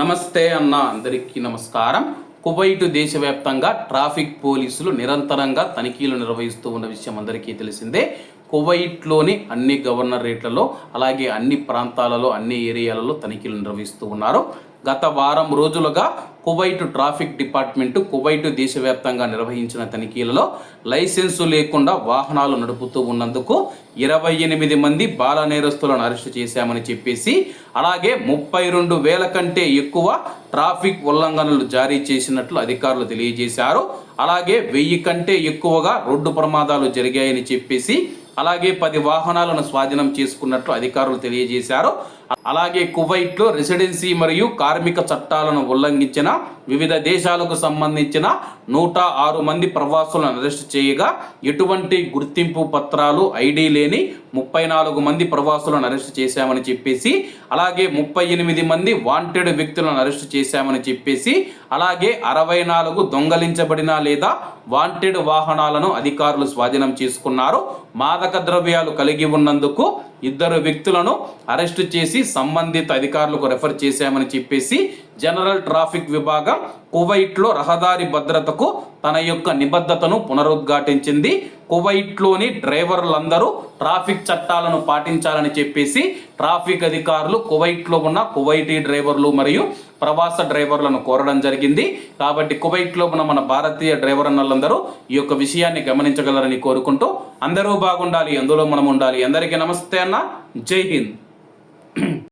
నమస్తే అన్న అందరికీ నమస్కారం. కువైట్ దేశవ్యాప్తంగా ట్రాఫిక్ పోలీసులు నిరంతరంగా తనిఖీలు నిర్వహిస్తూ ఉన్న విషయం అందరికీ తెలిసిందే. కువైట్లోని అన్ని గవర్నరేట్లలో అలాగే అన్ని ప్రాంతాలలో అన్ని ఏరియాలలో తనిఖీలు నిర్వహిస్తూ ఉన్నారు. గత వారం రోజులుగా కువైట్ ట్రాఫిక్ డిపార్ట్మెంటు కువైట్ దేశవ్యాప్తంగా నిర్వహించిన తనిఖీలలో లైసెన్సు లేకుండా వాహనాలు నడుపుతూ ఉన్నందుకు ఇరవై ఎనిమిది మంది బాల నేరస్తులను అరెస్టు చేశామని చెప్పేసి అలాగే ముప్పై రెండు వేల కంటే ఎక్కువ ట్రాఫిక్ ఉల్లంఘనలు జారీ చేసినట్లు అధికారులు తెలియజేశారు. అలాగే వెయ్యి కంటే ఎక్కువగా రోడ్డు ప్రమాదాలు జరిగాయని చెప్పేసి అలాగే పది వాహనాలను స్వాధీనం చేసుకున్నట్లు అధికారులు తెలియజేశారు. అలాగే కువైట్లో రెసిడెన్సీ మరియు కార్మిక చట్టాలను ఉల్లంఘించిన వివిధ దేశాలకు సంబంధించిన నూట ఆరు మంది ప్రవాసులను అరెస్ట్ చేయగా ఎటువంటి గుర్తింపు పత్రాలు ఐడి లేని ముప్పై నాలుగు మంది ప్రవాసులను అరెస్ట్ చేశామని చెప్పేసి అలాగే ముప్పై ఎనిమిది మంది వాంటెడ్ వ్యక్తులను అరెస్ట్ చేశామని చెప్పేసి అలాగే అరవై నాలుగు దొంగలించబడిన లేదా వాంటెడ్ వాహనాలను అధికారులు స్వాధీనం చేసుకున్నారు. మారక ద్రవ్యాలు కలిగి ఉన్నందుకు ఇద్దరు వ్యక్తులను అరెస్టు చేసి సంబంధిత అధికారులకు రెఫర్ చేశామని చెప్పేసి జనరల్ ట్రాఫిక్ విభాగం కువైట్లో రహదారి భద్రతకు తన యొక్క నిబద్ధతను పునరుద్ఘాటించింది. కువైట్లోని డ్రైవర్లందరూ ట్రాఫిక్ చట్టాలను పాటించాలని చెప్పేసి ట్రాఫిక్ అధికారులు కువైట్లో ఉన్న కువైటీ డ్రైవర్లు మరియు ప్రవాస డ్రైవర్లను కోరడం జరిగింది. కాబట్టి కువైట్లో ఉన్న మన భారతీయ డ్రైవర్ అన్నలందరూ ఈ యొక్క విషయాన్ని గమనించగలరని కోరుకుంటూ అందరూ బాగుండాలి అందులో మనం ఉండాలి. అందరికీ నమస్తే అన్న జై హింద్